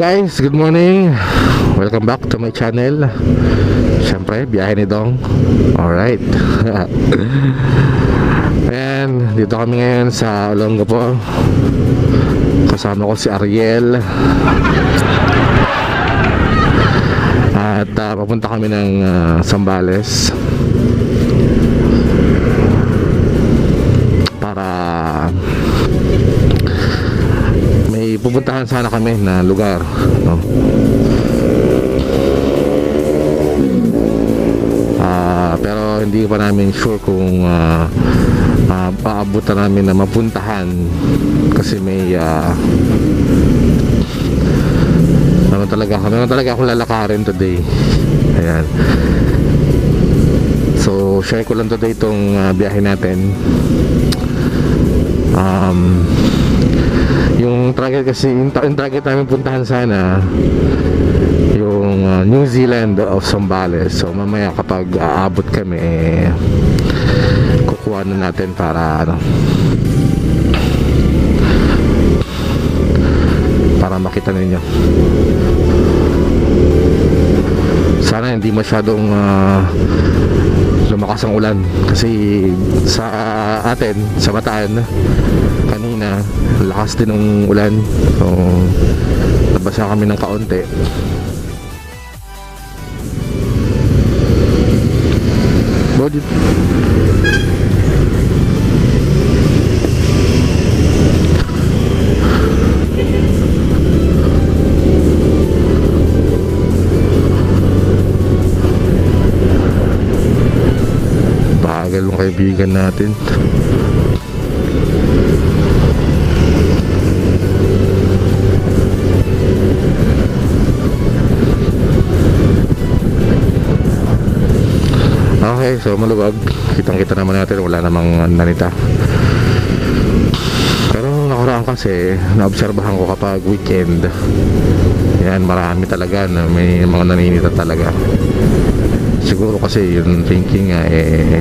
guys, good morning. Welcome back to my channel. Siyempre, biyahe ni Dong. Alright. Ayan, dito kami ngayon sa Olongapo Kasama ko si Ariel. At ah, papunta kami ng ah, Sambales Para may pupuntahan sana kami na lugar no? Ah, pero hindi pa namin sure kung uh, paabutan namin na mapuntahan kasi may ah, ano talaga meron talaga akong lalakarin today. Ayan. So share ko lang today itong ah, biyahe natin. Um, yung target kasi yung, yung target namin puntahan sana yung uh, New Zealand of Zambales so mamaya kapag aabot kami eh, kukuha na natin para ano para makita ninyo. Sana hindi masyadong ah, lumakas ang ulan. Kasi sa atin sa Bataan kanina lakas din ng ulan. So nabasa kami ng kaunti. Body. Kaibigan natin. Okay, so maluwag. Kitang-kita naman natin wala namang nanita. Pero nakaraan kasi, naobserbahan ko kapag weekend. Yan, marami talaga na may mga naninita talaga. Siguro kasi yung thinking nga eh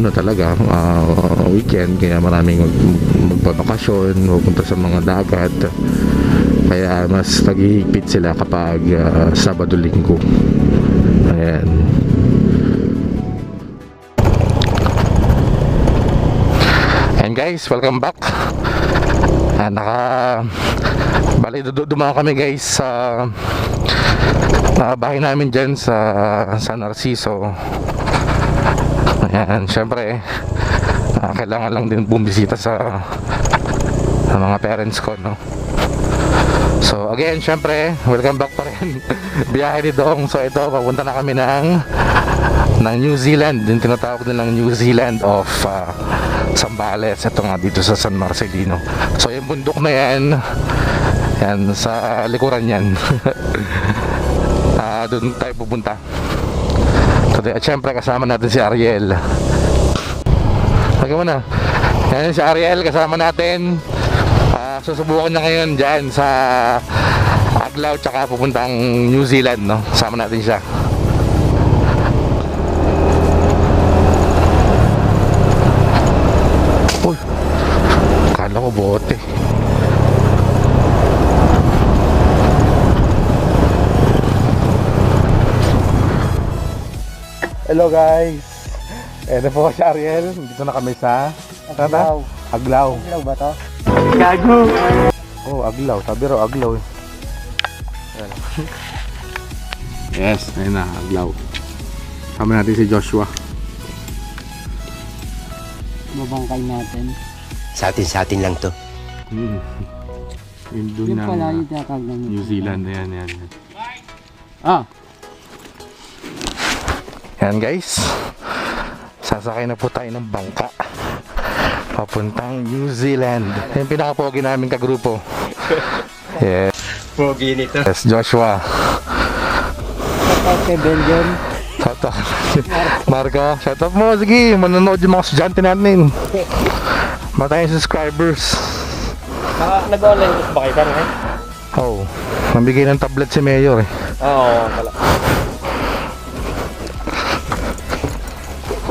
ano talaga ah, weekend kaya maraming mag, magbabakasyon pupunta sa mga dagat. Kaya mas naghihigpit sila kapag ah, Sabado Linggo. Ayan. And guys welcome back. Ah, naka bali du- dumaan kami guys sa uh, bahay namin dyan sa San Narciso ayan syempre ah, kailangan lang din bumisita sa sa mga parents ko no So again, syempre, welcome back pa rin. Biyahe ni Dong. So ito, papunta na kami ng ng New Zealand. Yung tinatawag nilang New Zealand of uh, Zambales. Ito nga dito sa San Marcelino. So yung bundok na yan, yan sa likuran yan. Ah, doon tayo pupunta. At syempre kasama natin si Ariel. Lagyan mo na. Yan si Ariel kasama natin. Ah, susubukan niya ngayon dyan sa Aglaw tsaka pupuntang New Zealand no. Sama natin siya. Uy. Kala ko bote. Hello guys. Eh, na po si Ariel. Dito na kami sa Aglaw. Aglaw. Aglaw ba to? Oh, aglaw. Sabi raw aglaw eh. yes, ayun na, aglaw. Kama natin si Joshua. Mabangkay natin. Sa atin, sa atin lang to. Hmm. Yun doon Yung na pala yung ng New Zealand. Ayan, ayan. ayan. Ah, Yan guys. Sasakay na po tayo ng bangka. Papuntang New Zealand. Yung pinakapogi namin kagrupo. Yes, Pogi nito. yes Joshua. shoutout kay Belgium. Shout out. Marco, shout out mo. Sige, manonood yung mga estudyante natin. Matayong subscribers. Nag-online course ba kayo ka rin? Oh, nabigay ng tablet si Mayor eh. Oo, pala.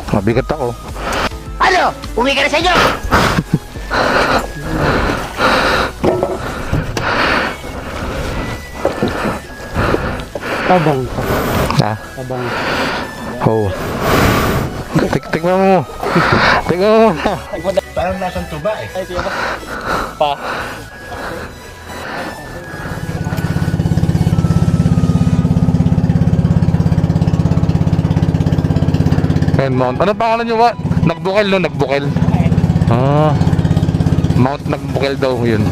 Mabigat ako. Ano? Uwi ka na sa inyo! Tabang. Ha? Tabang. Oo. Oh. Tik tik mo. Tik mo. Parang nasan tuba eh. Ay, tiyo ba? Pa. Ayan, Mount. Ano pangalan nyo ba? Nagbukel no? Nagbukel. Ah. Mount Nagbukel daw yun.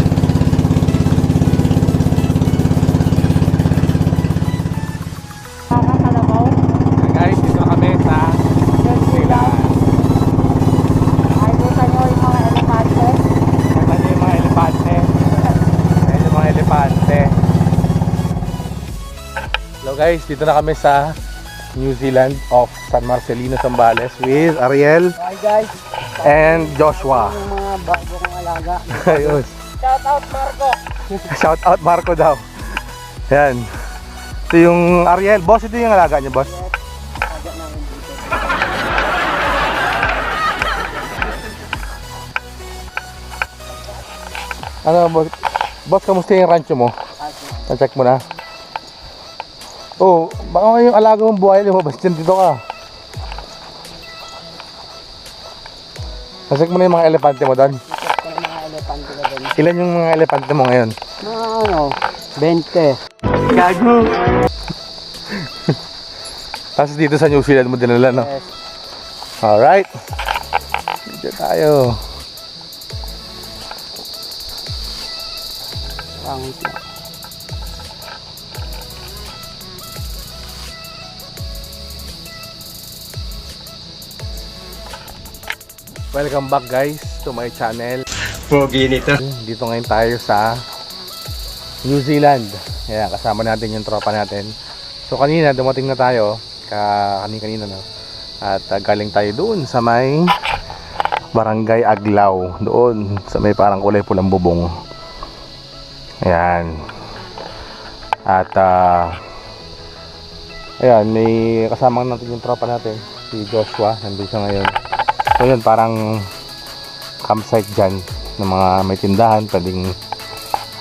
Guys, dito na kami sa New Zealand of San Marcelino, Zambales with Ariel Hi guys. and Joshua. Yung mga bagong alaga. Ayos. Shout out Marco. Shout out Marco daw. Yan. Ito yung Ariel. Boss, ito yung alaga niya, boss. Alaga namin dito. Ano, boss? Boss, kamusta yung rancho mo? Ako. Na-check mo na? Oh, baka yung alaga mong buhay lumabas dyan dito ka. Na-check mo na yung mga elepante mo doon. Check ko ng mga elepante doon. Ilan yung mga elepante mo ngayon? Mga ano, 20. Tapos dito sa New Zealand mo dinala, no? Yes. Alright. Dito tayo. Pangit Welcome back guys to my channel. Pogi nito. Dito ngayon tayo sa New Zealand. Kaya kasama natin yung tropa natin. So kanina dumating na tayo. Ka kanina kanina no. At uh, galing tayo doon sa may Barangay Aglaw. Doon sa may parang kulay pulang bubong. Ayan. At uh, ayan, may kasama natin yung tropa natin. Si Joshua. Nandun siya ngayon. So yun, parang campsite dyan ng mga may tindahan, pwedeng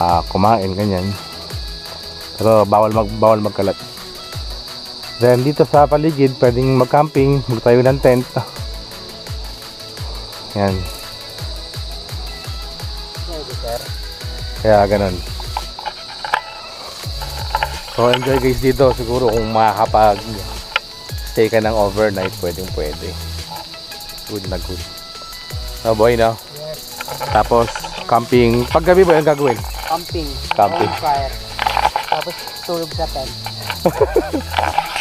ah, kumain, ganyan. Pero bawal mag bawal magkalat. Then dito sa paligid, pwedeng mag-camping, magtayo ng tent. Yan. Kaya ganun. So enjoy guys dito. Siguro kung makakapag stay ka ng overnight, pwedeng pwede. Good na good. Oh boy, no? Yes. Tapos camping. Paggabi ba yung gagawin? Camping. Camping. Bonfire. Tapos tulog sa tent.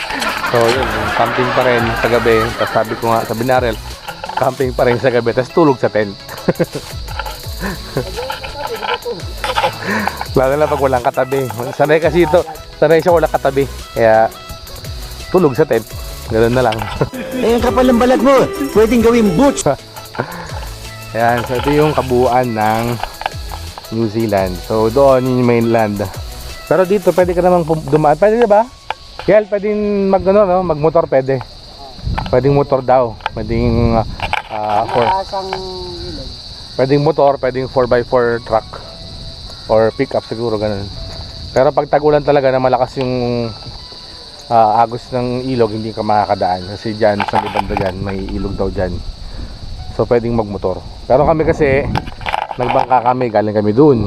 So yun, camping pa rin sa gabi. Tapos sabi ko nga, sabi ni Arel, camping pa rin sa gabi. Tapos tulog sa tent. Lalo na pag walang katabi. Sanay kasi ito, sanay siya walang katabi. Kaya tulog sa tent. Ganun na lang. Eh, ang kapal ng balat mo. Pwedeng gawing boots. Ayan, so ito yung kabuuan ng New Zealand. So doon yung mainland. Pero dito pwede ka namang dumaan. Pwede ba? Yel, pwedeng mag ano, no? magmotor pwede. Pwedeng motor daw. Pwedeng ah, for, Mataasang ilog. pwedeng motor, pwedeng 4x4 truck or pickup siguro ganun. Pero pag tagulan talaga na malakas yung ah, agos ng ilog, hindi ka makakadaan kasi diyan sa may banda diyan may ilog daw diyan. So pwedeng magmotor. Pero kami kasi nagbangka kami, galing kami dun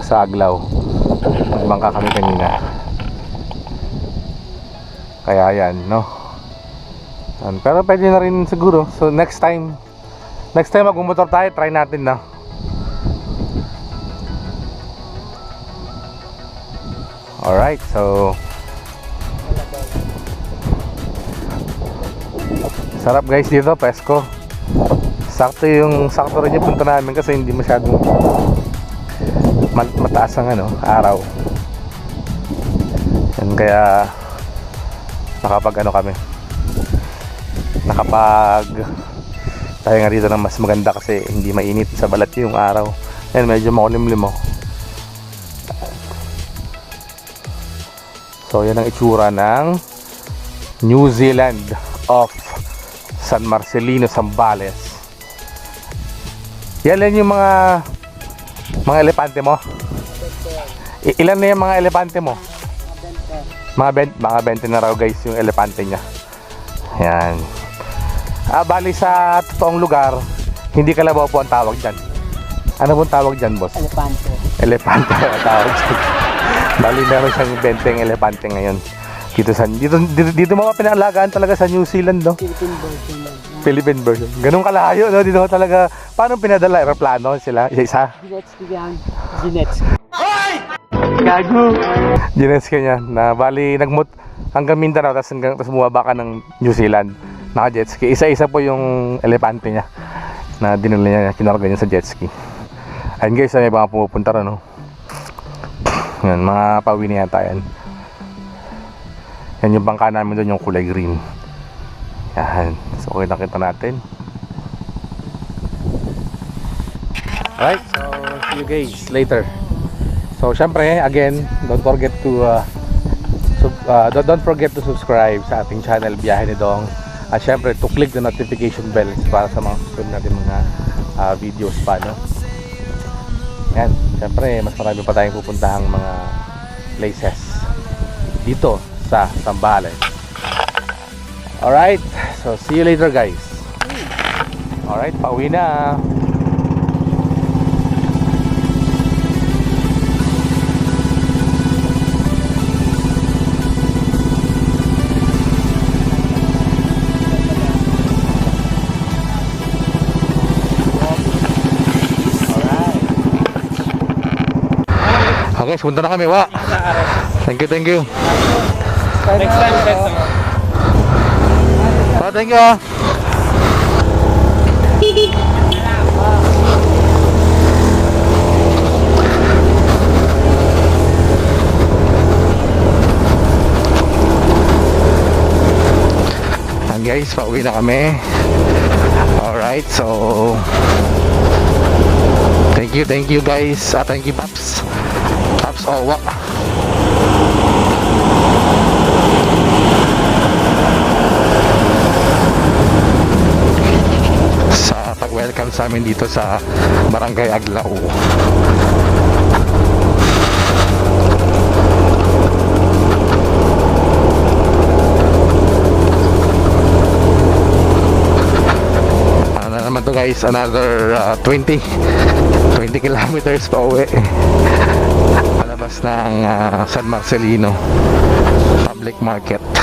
sa Aglaw. Nagbangka kami kanina. Kaya yan, no? Pero pwede na rin siguro. So next time, next time magmumotor tayo, try natin na. Alright, so Sarap guys dito, Pesco. Sakto yung sakto rin yung punta namin kasi hindi masyadong mat- mataas ang ano, araw. Yan kaya nakapag ano kami. Nakapag tayo nga dito ng mas maganda kasi hindi mainit sa balat yung araw. Yan medyo makulimlim oh. So yan ang itsura ng New Zealand of San Marcelino, Zambales. Yan lang yung mga mga elepante mo. I- ilan na yung mga elepante mo? Mga 20. Mga, ben- mga 20 na raw guys yung elepante niya. Yan. Ah, bali sa totoong lugar, hindi kalabaw po ang tawag dyan. Ano pong tawag dyan, boss? Elepante. Elepante ang tawag dyan. bali meron siyang 20 elepante ngayon. Dito sa dito dito, dito mga pinaalagaan talaga sa New Zealand, no? Philippine version. Philippine version. Ganun kalayo, no? Dito talaga paano pinadala aeroplano sila? Isa-isa. Ginetski yan. Ginetski. Gines ka niya na bali nagmut hanggang Mindanao tapos hanggang tapos bumaba ka ng New Zealand naka jet ski. Isa-isa po yung elepante niya na dinala niya, kinarga niya sa jet ski. Ayun guys, may mga pumupunta rin, no? Yan, mga pauwi na yata yan. Yung bangka namin doon, yung kulay green. Yan. So, okay nakita natin. Alright, so see you guys later. So, syempre, again, don't forget to uh, sub, uh, don't, don't forget to subscribe sa ating channel Biyahe ni Dong. At syempre, to click the notification bell para sa mga susunod natin mga uh, videos pa, no? Yan, syempre, mas marami pa tayong pupuntahang mga places dito sa Zambales. Alright, so see you later guys. Alright, pauwi na. Okay, sumunta na kami, wa. Thank you, thank you. Next time, next time. Oh, thank you. ah. Yan guys, pauwi na kami. Alright, so Thank you, thank you guys. Ah, thank you Paps. Paps Owa. Sa pag-welcome sa amin dito sa Barangay Aglao. Ano na naman to guys, another uh, 20 20 kilometers pa uwi. Palabas ng uh, San Marcelino Public Market.